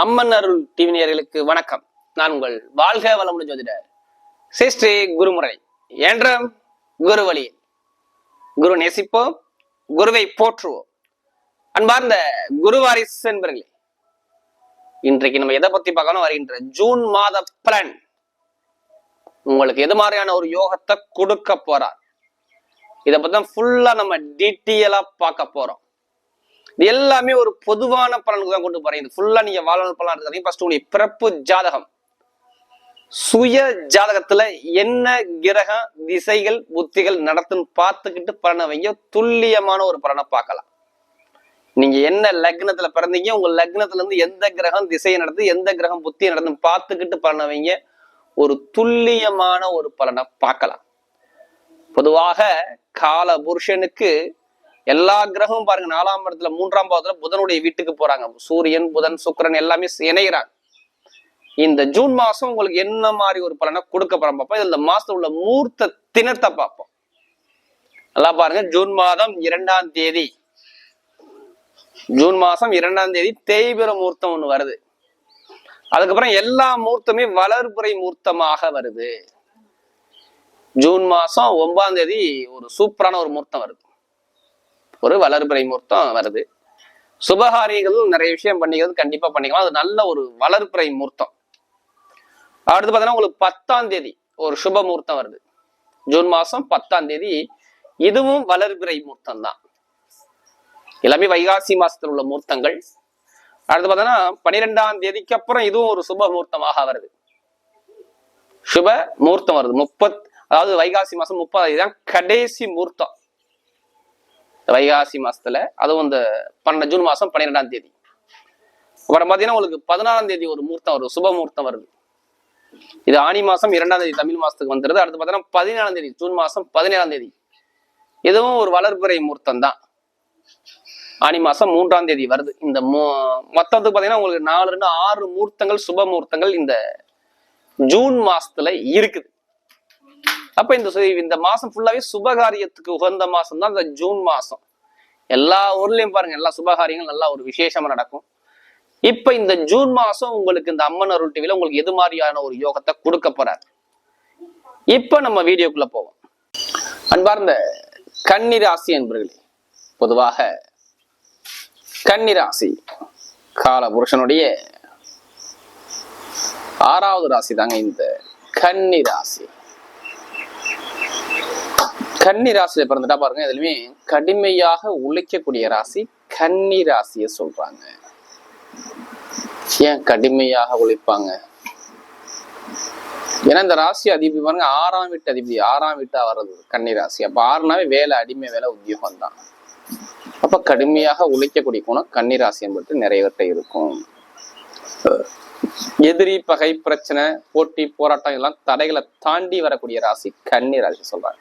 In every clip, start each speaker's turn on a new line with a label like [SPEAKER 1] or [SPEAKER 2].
[SPEAKER 1] அம்மன் அருள் டிவினியர்களுக்கு வணக்கம். நான் உங்கள் வாழ்க வளமுடன் ஜோதிடர் சிஸ்ரீ குருமுறை என்றும் குரு வழி குரு நேசிப்போம் குருவை போற்றுவோம். அன்பார்ந்த குருவாரிஸ் என்பர்களே இன்றைக்கு நம்ம எதை பத்தி பார்க்கணும்? வருகின்ற ஜூன் மாத பலன். உங்களுக்கு எது மாதிரியான ஒரு யோகத்தை கொடுக்க போறார்? இதை பத்தி தான் ஃபுல்லா நம்ம டீட்டெயிலா பார்க்க போறோம். இது எல்லாமே ஒரு பொதுவான பலனுக்கு தான் கொண்டு போறேன். இது ஃபுல்லா நீங்க வாழ்நாள் பலன் இருக்காதீங்க ஃபர்ஸ்ட் உங்களுடைய பிறப்பு ஜாதகம். சுய ஜாதகத்துல என்ன கிரக திசைகள் புத்திகள் நடத்துன்னு பார்த்துக்கிட்டு பலனை வைங்க. துல்லியமான ஒரு பலனை பார்க்கலாம். நீங்க என்ன லக்னத்துல பிறந்தீங்க உங்க லக்னத்துல இருந்து எந்த கிரகம் திசையை நடந்து எந்த கிரகம் புத்தியை நடத்துன்னு பார்த்துக்கிட்டு பலனை வைங்க. ஒரு துல்லியமான ஒரு பலனை பார்க்கலாம். பொதுவாக கால புருஷனுக்கு எல்லா கிரகமும் பாருங்க நாலாம் இடத்துல மூன்றாம் பாவத்துல புதனுடைய வீட்டுக்கு போறாங்க. சூரியன் புதன் சுக்கிரன் எல்லாமே இணைகிறாங்க இந்த ஜூன் மாசம் உங்களுக்கு என்ன மாதிரி ஒரு பலனை கொடுக்க போறோம் பார்ப்போம் இந்த மாசத்துல உள்ள மூர்த்த தினத்தை பார்ப்போம் நல்லா பாருங்க ஜூன் மாதம் இரண்டாம் தேதி. ஜூன் மாசம் இரண்டாம் தேதி தேய்பிர மூர்த்தம் ஒண்ணு வருது. அதுக்கப்புறம் எல்லா மூர்த்தமே வளர்புறை மூர்த்தமாக வருது. ஜூன் மாசம் ஒன்பதாம் தேதி ஒரு சூப்பரான ஒரு மூர்த்தம் வருது. ஒரு வளர்பிறை மூர்த்தம் வருது. சுபகாரியங்கள் நிறைய விஷயம் பண்ணிக்கிறது கண்டிப்பா பண்ணிக்கலாம். அது நல்ல ஒரு வளர்பிறை முகூர்த்தம். அடுத்து பார்த்தீங்கன்னா உங்களுக்கு பத்தாம் தேதி ஒரு சுப முகூர்த்தம் வருது. ஜூன் மாசம் பத்தாம் தேதி இதுவும் வளர்பிறை மூர்த்தம் தான் எல்லாமே வைகாசி மாசத்தில் உள்ள மூர்த்தங்கள் அடுத்து பார்த்தோன்னா பனிரெண்டாம் தேதிக்கு அப்புறம் இதுவும் ஒரு சுப முகூர்த்தமாக வருது. சுப முகூர்த்தம் வருது. முப்பத் அதாவது வைகாசி மாசம் முப்பதாம் தேதி தான் கடைசி மூர்த்தம் வைகாசி மாசத்துல அதுவும் இந்த பன்னெண்டு ஜூன் மாசம் பன்னிரெண்டாம் தேதி. அப்புறம் பாத்தீங்கன்னா உங்களுக்கு பதினாறாம் தேதி ஒரு மூர்த்தம் வருது சுப முகூர்த்தம் வருது. இது ஆனி மாசம் இரண்டாம் தேதி தமிழ் மாசத்துக்கு வந்துருது. அடுத்து பாத்தீங்கன்னா பதினேழாம் தேதி ஜூன் மாசம் பதினேழாம் தேதி. இதுவும் ஒரு வளர்ப்புறை முகூர்த்தம் தான். ஆனி மாசம் மூன்றாம் தேதி வருது. இந்த மொத்தத்துக்கு பாத்தீங்கன்னா உங்களுக்கு நாலு ரெண்டு ஆறு மூர்த்தங்கள் சுப முகூர்த்தங்கள் இந்த ஜூன் மாசத்துல இருக்குது. அப்ப இந்த சு- இந்த மாசம் ஃபுல்லாவே சுபகாரியத்துக்கு உகந்த மாசம் தான் இந்த ஜூன் மாசம். எல்லா ஊர்லயும் பாருங்க எல்லா சுபகாரியங்கள் நல்லா ஒரு விசேஷமா நடக்கும். இப்ப இந்த ஜூன் மாசம் உங்களுக்கு இந்த அம்மன் அருள் டிவில உங்களுக்கு எது மாதிரியான ஒரு யோகத்தை கொடுக்க போறாரு? இப்ப நம்ம வீடியோக்குள்ள போவோம். அன்பார்ந்த கன்னிராசி என்பர்களே பொதுவாக கன்னிராசி கால புருஷனுடைய ஆறாவது ராசி தாங்க இந்த கன்னிராசி. கன்னி ராசியில பிறந்துட்டா பாருங்க இதுலயுமே கடுமையாக உழைக்கக்கூடிய ராசி கன்னி ராசிய சொல்றாங்க. ஏன் கடுமையாக உழைப்பாங்க? ஏன்னா இந்த ராசி அதிபதி பாருங்க ஆறாம் வீட்டு அதிபதி ஆறாம் வீட்டா வர்றது கன்னி ராசி. அப்ப ஆறுனாவே வேலை அடிமை வேலை உத்தியோகம் தான். அப்ப கடுமையாக உழைக்கக்கூடிய குணம் கன்னி ராசி என்பது நிறைவேற்ற இருக்கும். எதிரி பகை பிரச்சனை போட்டி போராட்டம் எல்லாம் தடைகளை தாண்டி வரக்கூடிய ராசி கன்னி ராசி சொல்றாங்க.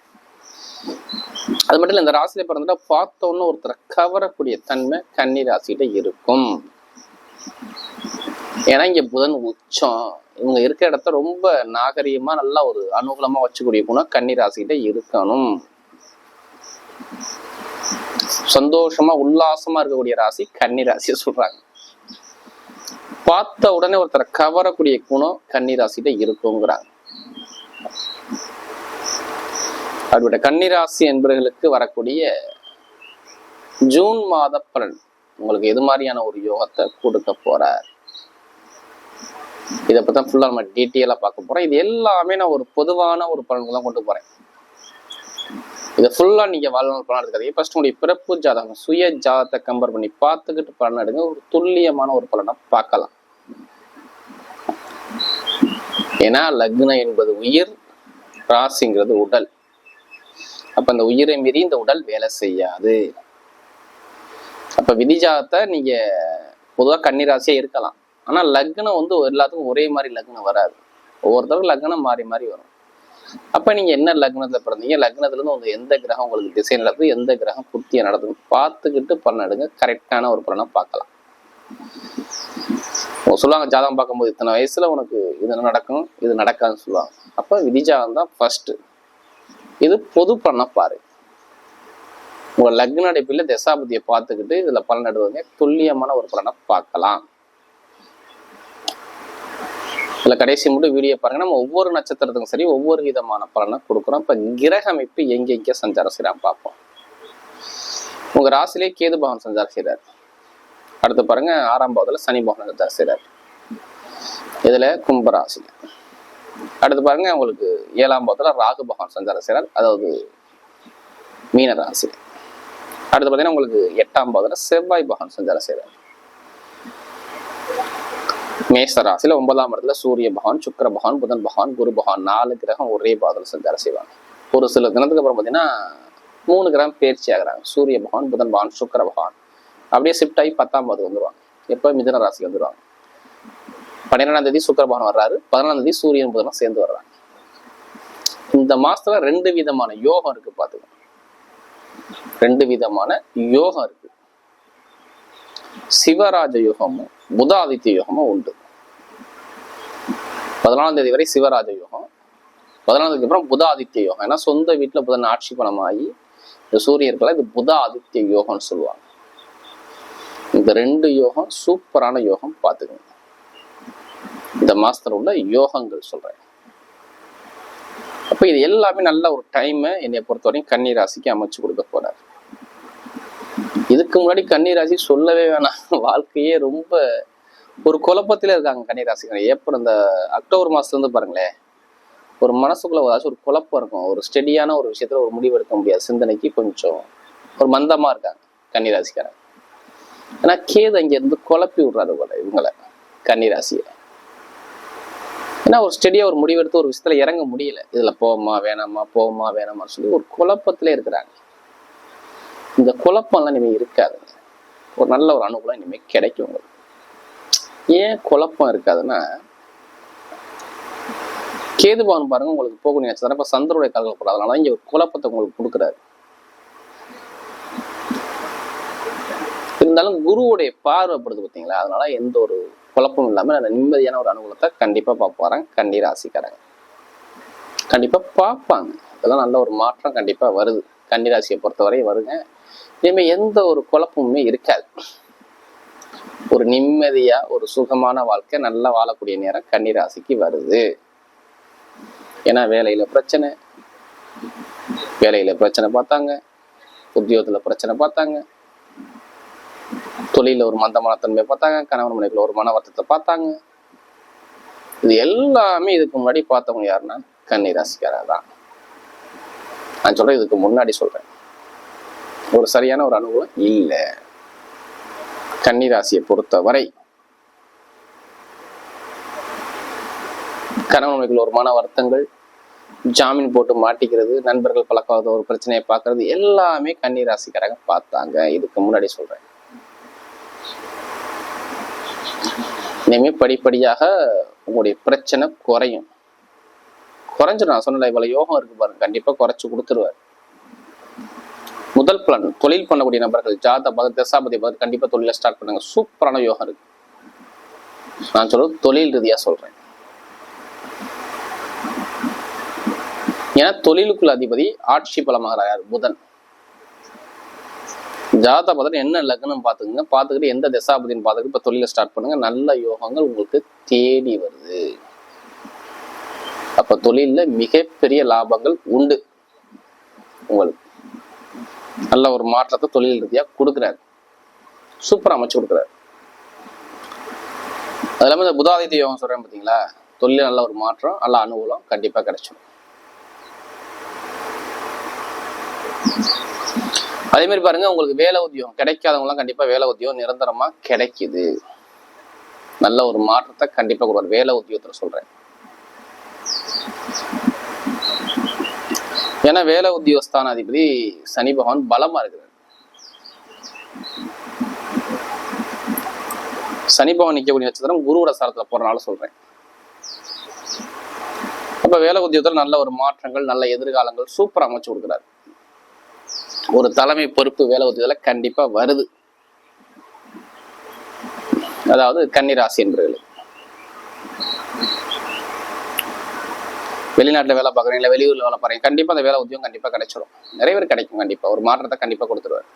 [SPEAKER 1] அது மட்டும் இல்ல இந்த ராசியில பிறந்துட்டா பார்த்தோன்னு உடனே ஒருத்தரை கவரக்கூடிய தன்மை கன்னி ராசியில இருக்கும். ஏன்னா இங்க புதன் உச்சம். இவங்க இருக்கிற இடத்த ரொம்ப நாகரீகமா நல்லா ஒரு அனுகூலமா வச்சுக்கூடிய குணம் கன்னி ராசிகிட்ட இருக்கணும். சந்தோஷமா உல்லாசமா இருக்கக்கூடிய ராசி கன்னி ராசியை சொல்றாங்க. பார்த்த உடனே ஒருத்தரை கவரக்கூடிய குணம் கன்னி ராசிகிட்ட இருக்குங்கிறாங்க. அப்படிப்பட்ட கன்னிராசி என்பவர்களுக்கு வரக்கூடிய ஜூன் மாத பலன். உங்களுக்கு எது மாதிரியான ஒரு யோகத்தை கொடுக்க போறார்? இதை பத்தி ஃபுல்லா நம்ம டீட்டெயிலா பார்க்க போறோம். இது எல்லாமே நான் ஒரு பொதுவான ஒரு பலனுக்கு தான் கொண்டு போறேன். இதை ஃபுல்லா நீங்க வாழ்நாள் பலன் எடுக்காதீங்க. ஃபர்ஸ்ட் உங்களுடைய பிறப்பு ஜாதகம் சுய ஜாதகத்தை கம்பேர் பண்ணி பார்த்துக்கிட்டு பலன் எடுங்க. ஒரு துல்லியமான ஒரு பலனை பார்க்கலாம். ஏன்னா லக்னம் என்பது உயிர் ராசிங்கிறது உடல். அப்ப அந்த உயிரை மீறி இந்த உடல் வேலை செய்யாது. அப்ப விதிஜாதத்தை நீங்க பொதுவா கன்னிராசியா இருக்கலாம். ஆனா லக்னம் வந்து எல்லாத்துக்கும் ஒரே மாதிரி லக்னம் வராது. ஒவ்வொருத்தருக்கும் லக்னம் மாறி மாறி வரும். அப்ப நீங்க என்ன லக்னத்துல பிறந்தீங்க? லக்னத்துல இருந்து உங்க எந்த கிரகம் உங்களுக்கு டிசைன் நடக்குது எந்த கிரகம் புத்திய நடக்குது பார்த்துக்கிட்டு பலன் எடுங்க கரெக்டான ஒரு பலனை பார்க்கலாம். சொல்லுவாங்க ஜாதகம் பார்க்கும்போது இத்தனை வயசுல உனக்கு இது நடக்கும் இது நடக்காதுன்னு சொல்லுவாங்க. அப்ப விதிஜாதம் தான் ஃபர்ஸ்ட் இது பொது பலனை பாரு உங்க லக்ன அடைப்பில் தசாபதியை பார்த்துக்கிட்டு இதுல பலன் நடுவங்க துல்லியமான ஒரு பலனை பார்க்கலாம். இதில் கடைசி மட்டும் வீடியோ பாருங்க. நம்ம ஒவ்வொரு நட்சத்திரத்துக்கும் சரி ஒவ்வொரு விதமான பலனை கொடுக்குறோம். இப்ப கிரக அமைப்பு எங்க சஞ்சாரம் செய்கிறான் பார்ப்போம். உங்க ராசிலே கேது பவன் சஞ்சாரம் செய்கிறார் அடுத்து பாருங்க ஆறாம் பாவத்தில் சனி பவன் சஞ்சாரம் செய்கிறார் இதுல கும்ப அடுத்து பாருங்க உங்களுக்கு ஏழாம் பாவத்தில் ராகு பகவான் சஞ்சார செய்றார். அதாவது மீன ராசி. அடுத்து பாத்தீங்கன்னா உங்களுக்கு எட்டாம் பாவத்தில் செவ்வாய் பகவான் சஞ்சார செய்றார். மேஷ ராசியில ஒன்பதாம் இடத்துல சூரிய பகவான் சுக்கர பகவான் புதன் பகவான் குரு பகவான் நாலு கிரகம் ஒரே பாதத்தில் சஞ்சாரம் செய்வாங்க. ஒரு சில தினத்துக்கு அப்புறம் பார்த்தீங்கன்னா மூணு கிரகம் பேர்ச்சி ஆகிறாங்க. சூரிய பகவான் புதன் பகவான் சுக்கர பகவான். அப்படியே ஷிஃப்ட் ஆகி பத்தாம் பாதம் வந்துடுவாங்க எப்போ மிதன ராசிக்கு வந்துடுவாங்க பன்னிரெண்டாம் தேதி சுக்கரபகவான் வர்றாரு. பதினாலாம் தேதி சூரியன் புதனும் சேர்ந்து வர்றாங்க. இந்த மாசத்துல ரெண்டு விதமான யோகம் இருக்கு பாத்துக்கோங்க ரெண்டு விதமான யோகம் இருக்கு. சிவராஜ யோகமும் புதாதித்ய யோகமும் உண்டு. பதினாலாம் தேதி வரை சிவராஜ யோகம். பதினாலாம் தேதி அப்புறம் புதாதித்ய யோகம். ஏன்னா சொந்த வீட்டுல புதன் ஆட்சி பணமாகி இந்த சூரியர்களை இது புத ஆதித்ய யோகம்னு சொல்லுவாங்க. இந்த ரெண்டு யோகம் சூப்பரான யோகம் பார்த்துக்கோங்க இந்த மாசத்துல உள்ள யோகங்கள் சொல்றேன். அப்ப இது எல்லாமே நல்ல ஒரு டைம் என்னை பொறுத்தவரைக்கும் கன்னி ராசிக்கு அமைச்சு கொடுக்க போறாரு. இதுக்கு முன்னாடி கன்னி ராசி சொல்லவே வேணாம். வாழ்க்கையே ரொம்ப ஒரு குழப்பத்திலே இருக்காங்க கன்னி ராசிக்காரங்க ஏப்ரல் இந்த அக்டோபர் மாசத்துல இருந்து பாருங்களேன் ஒரு மனசுக்குள்ள ஏதாச்சும் ஒரு குழப்பம் இருக்கும். ஒரு ஸ்டெடியான ஒரு விஷயத்துல ஒரு முடிவு எடுக்க முடியாது. சிந்தனைக்கு கொஞ்சம் ஒரு மந்தமா இருக்காங்க கன்னிராசிக்காரன் ஏன்னா கேது அங்க இருந்து குழப்பி விடுறாரு போல இவங்களை கன்னிராசியை. ஏன்னா ஒரு ஸ்டெடியா ஒரு முடிவெடுத்து ஒரு விஷயத்துல இறங்க முடியல. இதுல போமா வேணாமா போமா வேணாமான்னு சொல்லி ஒரு குழப்பத்திலே இருக்கிறாங்க. இந்த குழப்பம்லாம் இனிமே இருக்காதுங்க. ஒரு நல்ல ஒரு அனுகூலம் இனிமே கிடைக்கும் உங்களுக்கு. ஏன் குழப்பம் இருக்காதுன்னா கேதுபான் பாருங்க உங்களுக்கு போகணும் நட்சத்திரம் இப்ப சந்தருடைய கால்கள் கூட அதனால இங்க ஒரு குழப்பத்தை உங்களுக்கு கொடுக்குறாரு. இருந்தாலும் குருவுடைய பார்வைப்படுது பார்த்தீங்களா? அதனால எந்த ஒரு குழப்பமும் இல்லாமல் அந்த நிம்மதியான ஒரு அனுகூலத்தை கண்டிப்பாக பார்ப்பாங்க கன்னி ராசிக்காரங்க. கண்டிப்பாக பார்ப்பாங்க. இதெல்லாம் நல்ல ஒரு மாற்றம் கண்டிப்பாக வருது. கன்னி ராசியை பொறுத்தவரை வருங்க. இனிமேல் எந்த ஒரு குழப்பமுமே இருக்காது. ஒரு நிம்மதியாக ஒரு சுகமான வாழ்க்கை நல்லா வாழக்கூடிய நேரம் கன்னி ராசிக்கு வருது. ஏன்னா வேலையில் பிரச்சனை. வேலையில் பிரச்சனை பார்த்தாங்க. உத்தியோகத்தில் பிரச்சனை பார்த்தாங்க. தொழில ஒரு மந்தமான தன்மையை பார்த்தாங்க கணவன் மனைவிக்குள்ள ஒரு மன வருத்தத்தை பார்த்தாங்க. இது எல்லாமே இதுக்கு முன்னாடி பார்த்தவங்க யாருன்னா கன்னி ராசிக்காரர் தான். நான் சொல்றேன் இதுக்கு முன்னாடி சொல்றேன். ஒரு சரியான ஒரு அனுகூலம் இல்லை. கன்னி ராசியை பொறுத்தவரை கணவன் ஒரு மன வருத்தங்கள் ஜாமீன் போட்டு மாட்டிக்கிறது நண்பர்கள் பழக்காத ஒரு பிரச்சனையை பார்க்கறது எல்லாமே கன்னி ராசிக்காரங்க பார்த்தாங்க. இதுக்கு முன்னாடி சொல்றேன். இனிமே படிப்படியாக உங்களுடைய பிரச்சனை குறையும். குறைஞ்சிடும் நான் சொன்ன இவ்வளவு யோகம் இருக்கு பாருங்க. கண்டிப்பா குறைச்சு கொடுத்துருவார். முதல் பலன் தொழில் பண்ணக்கூடிய நபர்கள் ஜாத பத தசாபதி பதம் கண்டிப்பா தொழில ஸ்டார்ட் பண்ணுங்க. சூப்பரான யோகம் இருக்கு. நான் சொல்றது தொழில் ரீதியா சொல்றேன். ஏன்னா தொழிலுக்குள்ள அதிபதி ஆட்சி பலமாகிறார் புதன். ஜாதா பார்த்துட்டு என்ன லக்னம் பார்த்துக்குங்க. பார்த்துக்கிட்டு எந்த திசாபதின்னு பார்த்துக்கிட்டு இப்போ தொழிலை ஸ்டார்ட் பண்ணுங்க. நல்ல யோகங்கள் உங்களுக்கு தேடி வருது. அப்போ தொழிலில் மிகப்பெரிய லாபங்கள் உண்டு. உங்களுக்கு நல்ல ஒரு மாற்றத்தை தொழில் ரீதியாக கொடுக்குறாரு. சூப்பராக அமைச்சு கொடுக்குறாரு. அது இல்லாமல் இந்த புதாதித்ய யோகம் சொல்கிறேன் பார்த்தீங்களா தொழில் நல்ல ஒரு மாற்றம் நல்ல அனுகூலம் கண்டிப்பாக கிடைச்சிடும் அதே மாதிரி பாருங்க உங்களுக்கு வேலை உத்தியோகம் கிடைக்காதவங்களாம் கண்டிப்பா வேலை உத்தியோகம் நிரந்தரமா கிடைக்குது. நல்ல ஒரு மாற்றத்தை கண்டிப்பா கொடுவார் வேலை உத்தியோகத்துல சொல்றேன். ஏன்னா வேலை உத்தியோகஸ்தான அதிபதி சனி பகவான் பலமா இருக்கிறார். சனி பகவான் நிற்கக்கூடிய நட்சத்திரம் குருவோட சாரத்துல போறனால சொல்றேன். அப்ப வேலை உத்தியோகத்துல நல்ல ஒரு மாற்றங்கள் நல்ல எதிர்காலங்கள் சூப்பர் அமைச்சு கொடுக்குறாரு. ஒரு தலைமை பொறுப்பு வேலை உத்தியோகத்துல கண்டிப்பா வருது. அதாவது கன்னிராசி என்பவர்களுக்கு வெளிநாட்டில் வேலை பார்க்குறீங்க இல்லை வெளியூரில் வேலை பாருங்க கண்டிப்பாக அந்த வேலை உத்தியோகம் கண்டிப்பாக கிடைச்சிடும் நிறைய பேர் கிடைக்கும் கண்டிப்பாக ஒரு மாற்றத்தை கண்டிப்பாக கொடுத்துருவாரு.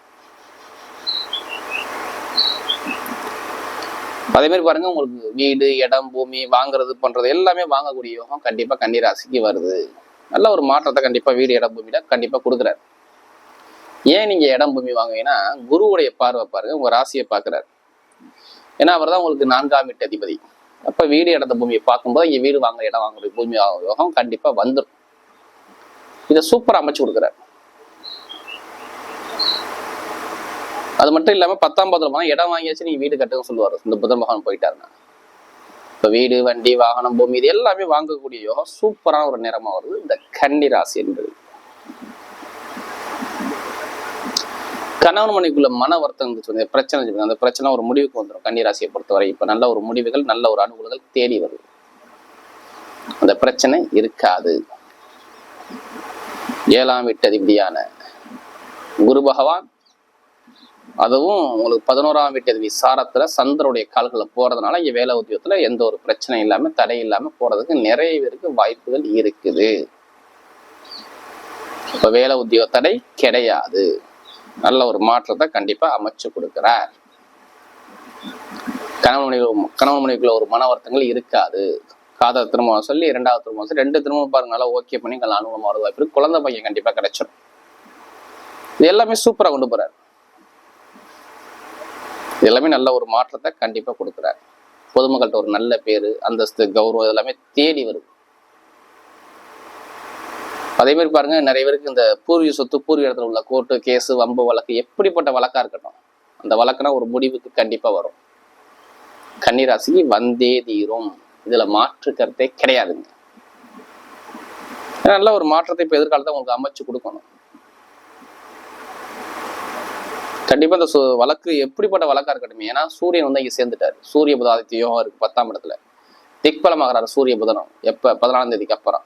[SPEAKER 1] அதே மாதிரி பாருங்க உங்களுக்கு வீடு இடம் பூமி வாங்குறது பண்றது எல்லாமே வாங்கக்கூடிய யோகம் கண்டிப்பா கன்னிராசிக்கு வருது. நல்ல ஒரு மாற்றத்தை கண்டிப்பா வீடு இடம் பூமியில கண்டிப்பா கொடுக்குறாரு. ஏன் நீங்க இடம் பூமி வாங்குவீங்கன்னா குருவுடைய பார்வை பாருங்க உங்க ராசியை பாக்குறாரு ஏன்னா அவர் தான் உங்களுக்கு நான்காம் வீட்டு அதிபதி. அப்ப வீடு இடத்த பூமியை பார்க்கும்போது இங்க வீடு வாங்குற இடம் வாங்குற பூமி யோகம் கண்டிப்பா வந்துடும் இதை சூப்பரா அமைச்சு கொடுக்குறாரு. அது மட்டும் இல்லாம பத்தாம் பாதத்துல போனா இடம் வாங்கியாச்சு நீங்க வீடு கட்டுங்க சொல்லுவாரு. இந்த புதன் மகான் போயிட்டாருன்னா. இப்ப வீடு வண்டி வாகனம் பூமி இது எல்லாமே வாங்கக்கூடிய யோகம் சூப்பரான ஒரு நிறமா வருது. இந்த கன்னி ராசி என்பது. கணவன் மனைவிக்குள்ள மன வருத்தம் சொன்ன பிரச்சனை அந்த பிரச்சனை ஒரு முடிவுக்கு வந்துடும் கன்னிராசியை பொறுத்தவரை இப்ப நல்ல ஒரு முடிவுகள் நல்ல ஒரு அனுகூலங்கள் தேடி வருது அந்த பிரச்சனை இருக்காது. ஏழாம் வீட்டு அதிபதியான குரு பகவான் அதுவும் உங்களுக்கு பதினோராம் வீட்டு அதிபதி சாரத்துல சந்திரனுடைய கால்களை போறதுனால இங்க வேலை உத்தியோகத்துல எந்த ஒரு பிரச்சனை இல்லாம தடை இல்லாம போறதுக்கு நிறைய பேருக்கு வாய்ப்புகள் இருக்குது. இப்ப வேலை உத்தியோக தடை கிடையாது. நல்ல ஒரு மாற்றத்தை கண்டிப்பா அமைச்சு கொடுக்கிறார். கணவன் மனைவி கணவன் மனைவிக்குள்ள ஒரு மன வருத்தங்கள் இருக்காது. காதல் திருமணம் சொல்லி இரண்டாவது திருமணம் சொல்லி ரெண்டு திருமணம் பாருங்க நல்லா ஓகே பண்ணி நல்லா அனுகூலமா வருது. வாய்ப்பு குழந்தை பையன் கண்டிப்பா கிடைச்சிடும் இது எல்லாமே சூப்பரா கொண்டு போறாரு. இது எல்லாமே நல்ல ஒரு மாற்றத்தை கண்டிப்பா கொடுக்குறாரு. பொதுமக்கள்கிட்ட ஒரு நல்ல பேரு அந்தஸ்து கௌரவம் இது எல்லாமே தேடி வருது. அதே மாதிரி பாருங்க நிறைய பேருக்கு இந்த பூர்வீக சொத்து பூர்வீக இடத்துல உள்ள கோர்ட்டு கேஸ் வம்பு வழக்கு எப்படிப்பட்ட வழக்கா இருக்கட்டும் அந்த வழக்குனா ஒரு முடிவுக்கு கண்டிப்பா வரும். கன்னிராசிக்கு வந்தே தீரும். இதுல மாற்று கருத்தே கிடையாதுங்க. நல்ல ஒரு மாற்றத்தை இப்ப எதிர்காலத்தை உங்களுக்கு அமைச்சு கொடுக்கணும். கண்டிப்பா இந்த சு- வழக்கு எப்படிப்பட்ட வழக்கா இருக்கட்டும் ஏன்னா சூரியன் வந்து இங்க சேர்ந்துட்டாரு. சூரிய புதாதித்ய யோகம் இருக்கு பத்தாம் இடத்துல. திக்பலமாகிறாரு சூரிய புதனம் எப்ப? பதினாலாம் தேதிக்கு அப்புறம்.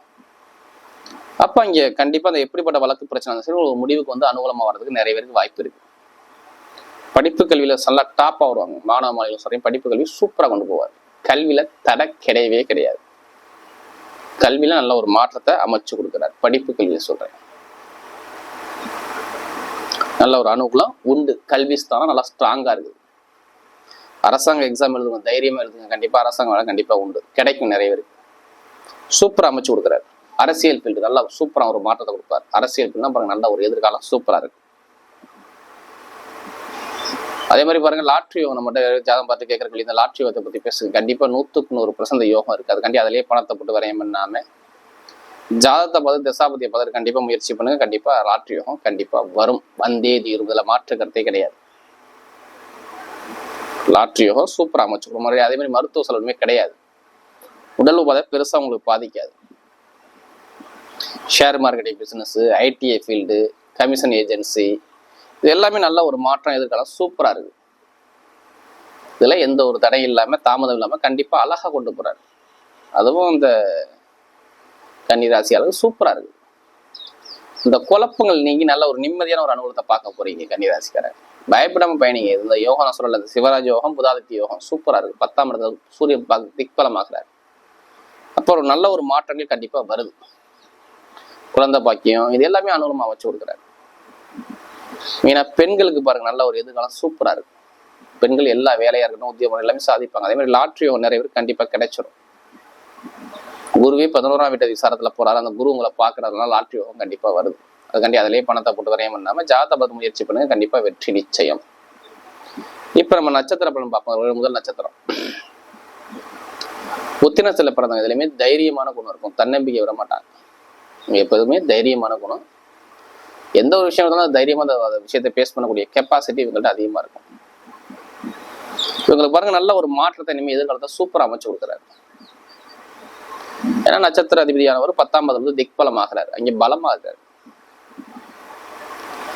[SPEAKER 1] அப்ப இங்க கண்டிப்பா அந்த எப்படிப்பட்ட வழக்கு பிரச்சனை சரி ஒரு முடிவுக்கு வந்து அனுகூலமா வர்றதுக்கு நிறைய பேருக்கு வாய்ப்பு இருக்கு. படிப்பு கல்வியில நல்லா டாப்பா வருவாங்க. மாணவ மாணவிகள் சரி படிப்பு கல்வி சூப்பரா கொண்டு போவார். கல்வியில தடை கிடையவே கிடையாது. கல்வியில நல்ல ஒரு மாற்றத்தை அமைச்சு கொடுக்கிறார். படிப்பு கல்வியை சொல்றேன். நல்ல ஒரு அணுகுலாம் உண்டு. கல்வி ஸ்தானம் நல்லா ஸ்ட்ராங்கா இருக்குது. அரசாங்க எக்ஸாம் எழுதுங்க தைரியமா எழுதுங்க. கண்டிப்பா அரசாங்க வேலை கண்டிப்பா உண்டு. கிடைக்கும் நிறைய பேருக்கு. சூப்பரா அமைச்சு கொடுக்குறாரு. அரசியல் ஃபீல்டு நல்லா சூப்பராக ஒரு மாற்றத்தை கொடுப்பார். அரசியல் ஃபீல்டு பாருங்க நல்ல ஒரு எதிர்காலம் சூப்பராக இருக்கு. அதே மாதிரி பாருங்க லாட்ரி யோகம் மட்டும் ஜாதகம் பார்த்து கேட்கறீங்க இந்த லாட்ரி யோகத்தை பத்தி பேசுங்க கண்டிப்பா நூத்துக்கு நூறு பிரசந்த யோகம் இருக்கு. அது கண்டிப்பா அதிலேயே பணத்தை போட்டு வரையம் பண்ணாம ஜாதகத்தை பார்த்து தசாபதியை பார்த்து கண்டிப்பா முயற்சி பண்ணுங்க. கண்டிப்பா லாட்ரி யோகம் கண்டிப்பா வரும். வந்தே தீர்வுல மாற்று கருத்தே கிடையாது. லாட்ரி யோகம் சூப்பராக அமைச்சு அதே மாதிரி மருத்துவ செலவுமே கிடையாது. உடல் உபாதை பெருசா உங்களுக்கு பாதிக்காது. Share marketing business ITI field commission agency இது எல்லாமே நல்ல ஒரு மாற்றம் எதிர்காலம் சூப்பரா இருக்கு. இதுல எந்த ஒரு தடை இல்லாம தாமதம் இல்லாம கண்டிப்பா அழகா கொண்டு போறாரு. அதுவும் இந்த கன்னிராசியாளர் சூப்பரா இருக்கு. இந்த குழப்பங்கள் நீங்கி நல்ல ஒரு நிம்மதியான ஒரு அனுபவத்தை பார்க்க போறீங்க கன்னிராசிக்காரர் பயப்படாம பயணிங்க. இந்த யோகம் நான் சொல்லல சிவராஜ் யோகம் புதாதித்ய யோகம் சூப்பரா இருக்கு. பத்தாம் இடத்துல சூரிய பக- திக்பலமாக்குறாரு. அப்போ ஒரு நல்ல ஒரு மாற்றங்கள் கண்டிப்பா வருது. குழந்தை பாக்கியம் இது எல்லாமே அனுகூலமா வச்சு கொடுக்குறாரு. ஏன்னா பெண்களுக்கு பாருங்க நல்ல ஒரு எதிர்காலம் சூப்பரா இருக்கு பெண்கள் எல்லா வேலையா இருக்கட்டும் உத்தியோகம் எல்லாமே சாதிப்பாங்க. அதே மாதிரி லாட்ரி நிறைய பேர் கண்டிப்பா கிடைச்சிடும் குருவே பதினோராம் வீட்டு விசாரத்துல போறாரு. அந்த குரு உங்களை பாக்குறதுனால லாட்ரி யோகம் கண்டிப்பா வருது. அதுக்காண்டி அதிலேயே பணத்தை போட்டு வரையும் பண்ணாம ஜாதபத முயற்சி பண்ணுங்க கண்டிப்பா வெற்றி நிச்சயம். இப்ப நம்ம நட்சத்திர பலன் பார்ப்போம். முதல் நட்சத்திரம். உத்தினத்துல பிறந்தவங்க இதுலயுமே தைரியமான குணம் இருக்கும். தன்னம்பிக்கை விட மாட்டாங்க எப்போதுமே தைரியமான குணம். எந்த ஒரு விஷயம் இருந்தாலும் தைரியமா அந்த அந்த விஷயத்தை பேஸ் பண்ணக்கூடிய கெப்பாசிட்டி இவங்கள்ட்ட அதிகமா இருக்கும். இவங்களுக்கு பாருங்க நல்ல ஒரு மாற்றத்தை இனிமேல் எதிர்காலத்தை சூப்பரா அமைச்சு கொடுக்குறாரு. ஏன்னா நட்சத்திர அதிபதியானவர் பத்தாம் பதம் வந்து திக்பலம் ஆகிறாரு. அங்கே பலமா இருக்காரு.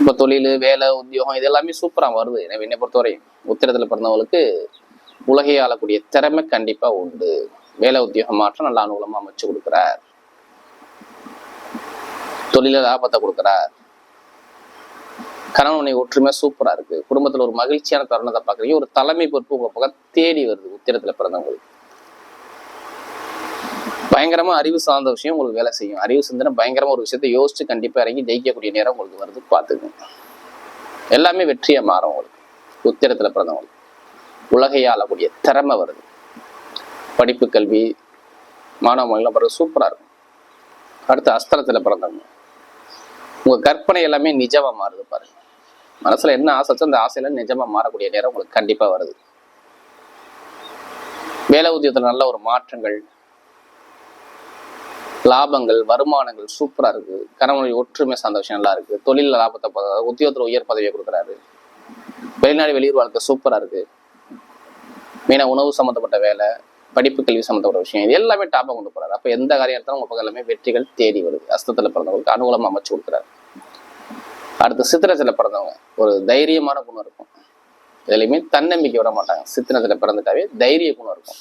[SPEAKER 1] இப்ப தொழில் வேலை உத்தியோகம் இது எல்லாமே சூப்பரா வருது. எனவே என்னை பொறுத்தவரையும் உத்திரத்தில் பிறந்தவங்களுக்கு உலகை ஆளக்கூடிய திறமை கண்டிப்பா உண்டு. வேலை உத்தியோகம் மாற்றம் நல்ல அனுகூலமா அமைச்சு கொடுக்குறார். தொழில லாபத்தை கொடுக்குறார். கணவன் மனைவி ஒற்றுமை சூப்பரா இருக்கு. குடும்பத்துல ஒரு மகிழ்ச்சியான தருணத்தை பாக்குறீங்க ஒரு தலைமை பொறுப்பு உங்க பக்கம் தேடி வருது உத்திரத்துல பிறந்தவங்களுக்கு. பயங்கரமா அறிவு சார்ந்த விஷயம் உங்களுக்கு வேலை செய்யும். அறிவு சிந்தனை பயங்கரமா ஒரு விஷயத்த யோசிச்சு கண்டிப்பா இறங்கி ஜெயிக்கக்கூடிய நேரம் உங்களுக்கு வருது பார்த்துக்கங்க. எல்லாமே வெற்றியை மாறும் உங்களுக்கு. உத்திரத்துல பிறந்தவங்களுக்கு. உலகை ஆளக்கூடிய திறமை வருது. படிப்பு கல்வி மாணவ மொழிலாம் பிறகு சூப்பரா இருக்கும். அடுத்து அஸ்திரத்துல பிறந்தவங்க. உங்க கற்பனை எல்லாமே நிஜமா மாறுது பாருங்க மனசுல என்ன ஆசை வச்சோ அந்த ஆசையில நிஜமா மாறக்கூடிய நேரம் உங்களுக்கு கண்டிப்பா வருது. வேலை உத்தியோகத்துல நல்ல ஒரு மாற்றங்கள் லாபங்கள் வருமானங்கள் சூப்பரா இருக்கு. கணவனுடைய ஒற்றுமை சார்ந்த விஷயம் நல்லா இருக்கு. தொழில் லாபத்தை உத்தியோகத்தில் உத்தியோகத்துல உயர் பதவியை கொடுக்குறாரு. வெளிநாடு வெளியூர் வாழ்க்கை சூப்பரா இருக்கு. மீன உணவு சம்மந்தப்பட்ட வேலை படிப்பு கல்வி சம்மந்தப்பட்ட விஷயம் இது எல்லாமே டாப்பாக கொண்டு போறாரு. அப்போ எந்த காரியம் உங்கள் உங்க பக்கம் எல்லாமே வெற்றிகள் தேடி வருது? அஸ்தத்துல பிறந்தவங்களுக்கு அனுகூலமா அமைச்சு கொடுக்குறாரு. அடுத்து சித்திரத்தில் பிறந்தவங்க ஒரு தைரியமான குணம் இருக்கும். இதுலையுமே தன்னம்பிக்கை விட மாட்டாங்க. சித்திரத்தில் பிறந்துட்டாவே தைரிய குணம் இருக்கும்.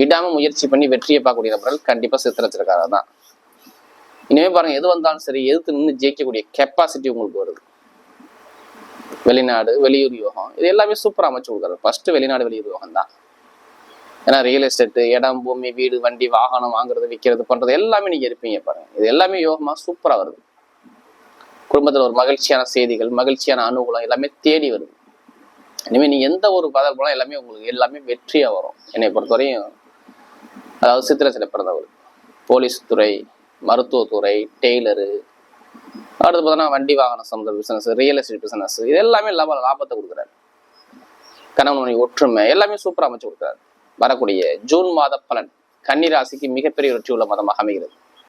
[SPEAKER 1] விடாம முயற்சி பண்ணி வெற்றியை பார்க்கக்கூடிய நபர்கள் கண்டிப்பா சித்திரத்திற்காக தான். இனிமே பாருங்க எது வந்தாலும் சரி எதுக்கு நின்று ஜெயிக்கக்கூடிய கெப்பாசிட்டி உங்களுக்கு வருது. வெளிநாடு வெளியூர் யோகம் இது எல்லாமே சூப்பரா அமைச்சு கொடுக்குறாரு. ஃபர்ஸ்ட் வெளிநாடு வெளியூர் யோகம் தான் ஏன்னா ரியல் எஸ்டேட் இடம் பூமி வீடு வண்டி வாகனம் வாங்குறது விற்கிறது பண்றது எல்லாமே நீங்க இருப்பீங்க பாருங்கள் இது எல்லாமே யோகமா சூப்பரா வருது. குடும்பத்துல ஒரு மகிழ்ச்சியான செய்திகள் மகிழ்ச்சியான அனுகூலம் எல்லாமே தேடி வருது. இனிமேல் நீ எந்த ஒரு பதவி போனால் எல்லாமே உங்களுக்கு எல்லாமே வெற்றியா வரும். என்னை பொறுத்தவரையும் அதாவது சித்திரத்தில் பிறந்தவர் போலீஸ் துறை மருத்துவத்துறை டெய்லரு அடுத்து பார்த்தோன்னா வண்டி வாகனம் சம்மந்த பிசினஸ் ரியல் எஸ்டேட் பிசினஸ் இது எல்லாமே லாப லாபத்தை கொடுக்குறாரு. கணவன் ஒற்றுமை எல்லாமே சூப்பரா அமைச்சு கொடுக்குறாரு. வரக்கூடிய ஜூன் மாத பலன் கன்னிராசிக்கு மிகப்பெரிய வெற்றி உள்ள மதமாக அமைகிறது.